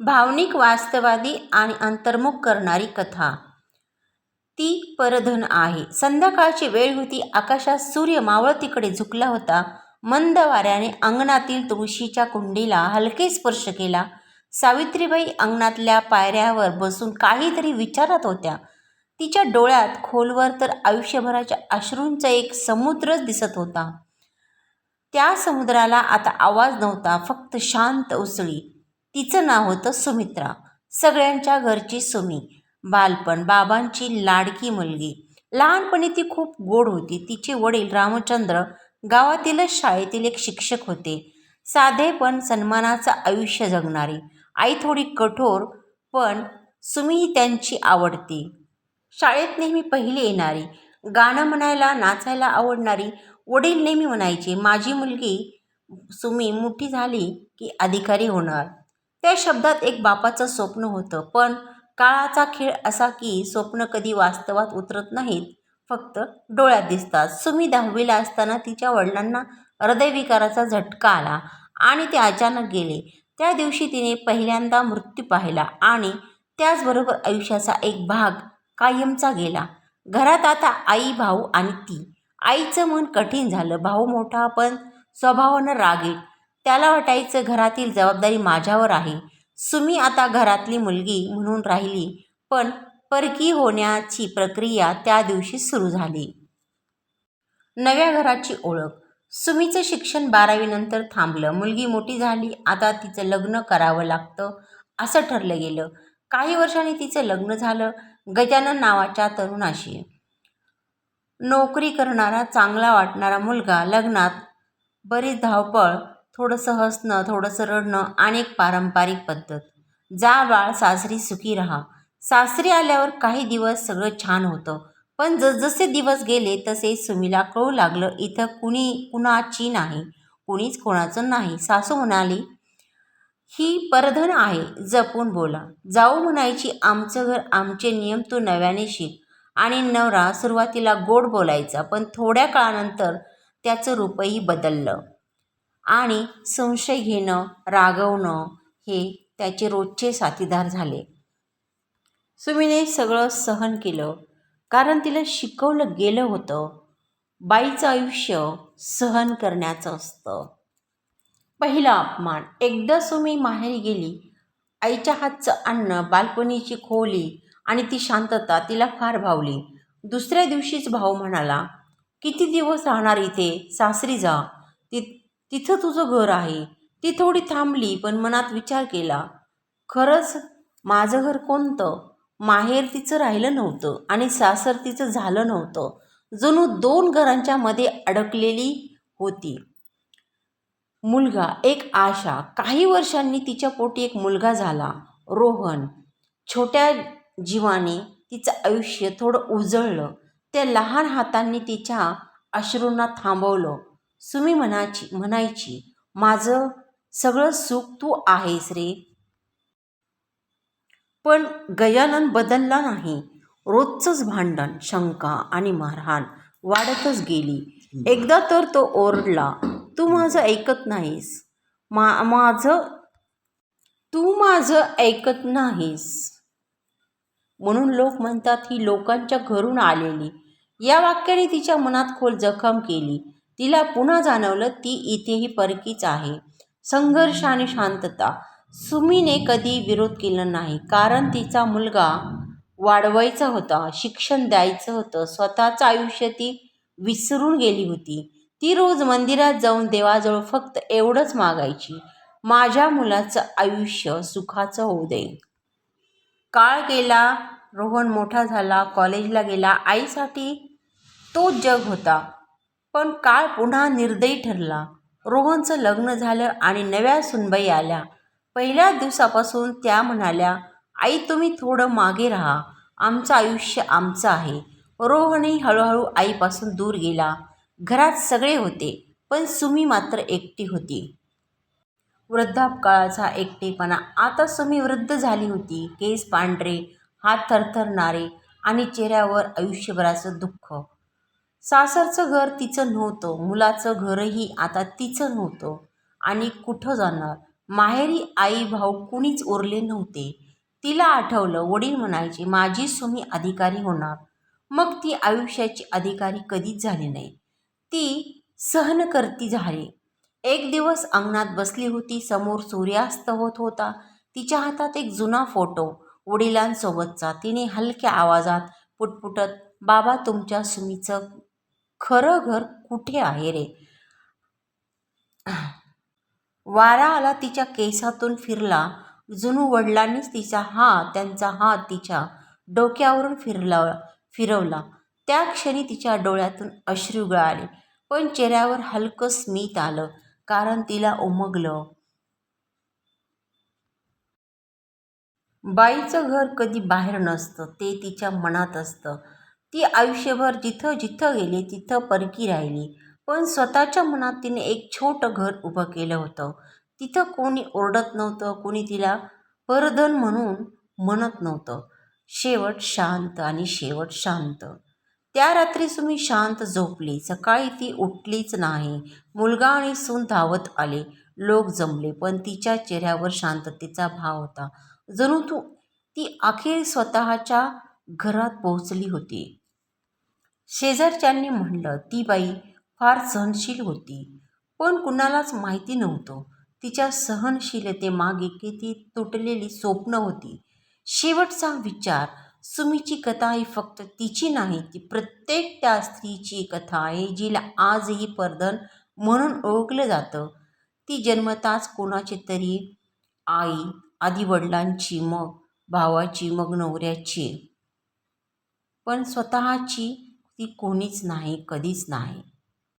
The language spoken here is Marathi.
भावनिक वास्तवादी आणि अंतर्मुख करणारी कथा. ती परधन आहे. संध्याकाळची वेळ होती. आकाशात सूर्य मावळतीकडे झुकला होता. मंद वाऱ्याने अंगणातील तुळशीच्या कुंडीला हलके स्पर्श केला. सावित्रीबाई अंगणातल्या पायऱ्यावर बसून काहीतरी विचारत होत्या. तिच्या डोळ्यात खोलवर तर आयुष्यभराच्या अश्रूंचा एक समुद्रच दिसत होता. त्या समुद्राला आता आवाज नव्हता फक्त शांत उसळी. तिचं नाव होतं सुमित्रा. सगळ्यांच्या घरची सुमी. बालपण बाबांची लाडकी मुलगी. लहानपणी ती खूप गोड होती. तिचे वडील रामचंद्र गावातीलच शाळेतील एक शिक्षक होते. साधे पण सन्मानाचं आयुष्य जगणारी. आई थोडी कठोर पण सुमी ही त्यांची आवडती. शाळेत नेहमी पहिली येणारी. गाणं म्हणायला नाचायला आवडणारी. वडील नेहमी म्हणायचे माझी मुलगी सुमी मोठी झाली की अधिकारी होणार. त्या शब्दात एक बापाचं स्वप्न होतं. पण काळाचा खेळ असा की स्वप्न कधी वास्तवात उतरत नाहीत. फक्त डोळ्यात दिसतात. सुमी दहावीला असताना तिच्या वडिलांना हृदयविकाराचा झटका आला आणि ते अचानक गेले. त्या दिवशी तिने पहिल्यांदा मृत्यू पाहिला आणि त्याचबरोबर आयुष्याचा एक भाग कायमचा गेला. घरात आता आई भाऊ आणि ती. आईचं मन कठीण झालं. भाऊ मोठा पण स्वभावानं रागीट. त्याला वाटायचं घरातील जबाबदारी माझ्यावर आहे. सुमी आता घरातली मुलगी म्हणून राहिली पण परकी होण्याची प्रक्रिया त्या दिवशी सुरू झाली. नव्या घराची ओळख. सुमीचं शिक्षण बारावीनंतर थांबलं. मुलगी मोठी झाली आता तिचं लग्न करावं लागतं असं ठरलं गेलं. काही वर्षांनी तिचं लग्न झालं गजानन नावाच्या तरुणाशी. नोकरी करणारा चांगला वाटणारा मुलगा लग्नात बरीच धावपळ थोडंसं हसणं थोडंसं रडणं आणि एक पारंपरिक पद्धत. जा बाळ सासरी सुखी राहा. सासरी आल्यावर काही दिवस सगळं छान होतं. पण जसजसे दिवस गेले तसे सुमीला कळू लागलं इथं कुणी कुणाची नाही. कुणीच कोणाचं नाही. सासू म्हणाली ही परधन आहे. जपून बोला. जाऊ म्हणायची आमचं घर आमचे नियम तू नव्याने शिक आणि नवरा सुरुवातीला गोड बोलायचा पण थोड्या काळानंतर त्याचं रूपही बदललं. आणि संशय घेणं रागवणं हे त्याचे रोजचे साथीदार झाले. सुमीने सगळं सहन केलं. कारण तिला शिकवलं गेलं होतं. बाईचं आयुष्य सहन करण्याचं असतं. पहिला अपमान. एकदा सुमी माहेरी गेली. आईच्या हातचं अन्न बालपणीची खोली आणि ती शांतता तिला फार भावली. दुसऱ्या दिवशीच भाऊ म्हणाला किती दिवस राहणार इथे? सासरी जा. ती तिथं तुझं घर आहे. ती थोडी थांबली पण मनात विचार केला. खरंच माझं घर कोणतं? माहेर तिचं राहिलं नव्हतं आणि सासर तिचं झालं नव्हतं. जणू दोन घरांच्या मध्ये अडकलेली होती. मुलगा एक आशा. काही वर्षांनी तिच्या पोटी एक मुलगा झाला रोहन. छोट्या जीवाने तिचं आयुष्य थोडं उजळलं. त्या लहान हातांनी तिच्या अश्रूंना थांबवलं. सुमी म्हणाची म्हणायची माझं सगळं सुख तू आहेस रे. पण गजानन बदलला नाही. रोजचंच भांडण शंका आणि मारहाण वाढतच गेली. एकदा तर तो ओरडला तू माझं ऐकत नाहीस. मा माझं तू माझं ऐकत नाहीस. म्हणून लोक म्हणतात ही लोकांच्या घरून आलेली. या वाक्याने तिच्या मनात खोल जखम केली. तिला पुन्हा जाणवलं ती इथेही परकीच आहे. संघर्ष आणि शांतता. सुमीने कधी विरोध केला नाही. कारण तिचा मुलगा वाढवायचा होता. शिक्षण द्यायचं होतं. स्वतःचं आयुष्य ती विसरून गेली होती. ती रोज मंदिरात जाऊन देवाजवळ फक्त एवढंच मागायची. माझ्या मुलाचं आयुष्य सुखाचं होऊ दे. काळ गेला. रोहन मोठा झाला. कॉलेजला गेला. आईसाठी तो जग होता. पण काळ पुन्हा निर्दयी ठरला. रोहनचं लग्न झालं आणि नव्या सुनबाई आल्या. पहिल्या दिवसापासून त्या म्हणाल्या आई तुम्ही थोडं मागे राहा. आमचं आयुष्य आमचं आहे. रोहनही हळूहळू आईपासून दूर गेला. घरात सगळे होते पण सुमी मात्र एकटी होती. वृद्धापकाळाचा एकटेपणा. आता सुमी वृद्ध झाली होती. केस पांढरे हात थरथरणारे आणि चेहऱ्यावर आयुष्यभराचं दुःख. सासरचं घर तिचं नव्हतं मुलाचं घरही आता तिचं नव्हतं. आणि कुठं जाणार? माहेरी आई भाऊ कुणीच उरले नव्हते. तिला आठवलं वडील म्हणायचे माझी सुमी अधिकारी होणार. मग ती आयुष्याची अधिकारी कधीच झाली नाही. ती सहनकर्ती झाली. एक दिवस अंगणात बसली होती समोर सूर्यास्त होत होता. तिच्या हातात एक जुना फोटो वडिलांसोबतचा. तिने हलक्या आवाजात पुटपुटत बाबा तुमच्या सुमीचं खरं घर कुठे आहे रे? वारा आला तिच्या केसातून फिरला. जुनू वडिलांनीच तिचा हात त्यांचा हात तिच्या डोक्यावरून फिरला फिरवला. त्या क्षणी तिच्या डोळ्यातून अश्रू गळाले पण चेहऱ्यावर हलकं स्मित आलं कारण तिला उमगलं. बाईचं घर कधी बाहेर नसतं ते तिच्या मनात असतं. ती आयुष्यभर जिथं जिथं गेली तिथं परकी राहिली. पण स्वतःच्या मनात तिने एक छोटं घर उभं केलं होतं. तिथं कोणी ओरडत नव्हतं कोणी तिला परधन म्हणून म्हणत नव्हतं. शेवट शांत आणि शेवट शांत. त्या रात्री तुम्ही शांत झोपली. सकाळी ती उठलीच नाही. मुलगा आणि सून धावत आले. लोक जमले पण तिच्या चेहऱ्यावर शांततेचा भाव होता. जणू तू ती अखेर स्वतःच्या घरात पोहोचली होती. शेजारच्यांनी म्हणलं ती बाई फार सहनशील होती. पण कुणालाच माहिती नव्हतं. तिच्या सहनशीलतेमागे किती तुटलेली स्वप्न होती. शेवटचा विचार सुमीची कथा ही फक्त तिची नाही ती प्रत्येक त्या स्त्रीची कथा आहे जिला आजही परधन म्हणून ओळखलं जातं. ती जन्मताच कोणाची तरी आई आधी वडिलांची मग भावाची मग नवऱ्याची. पण स्वतःची ती कोणीच नाही कधीच नाही.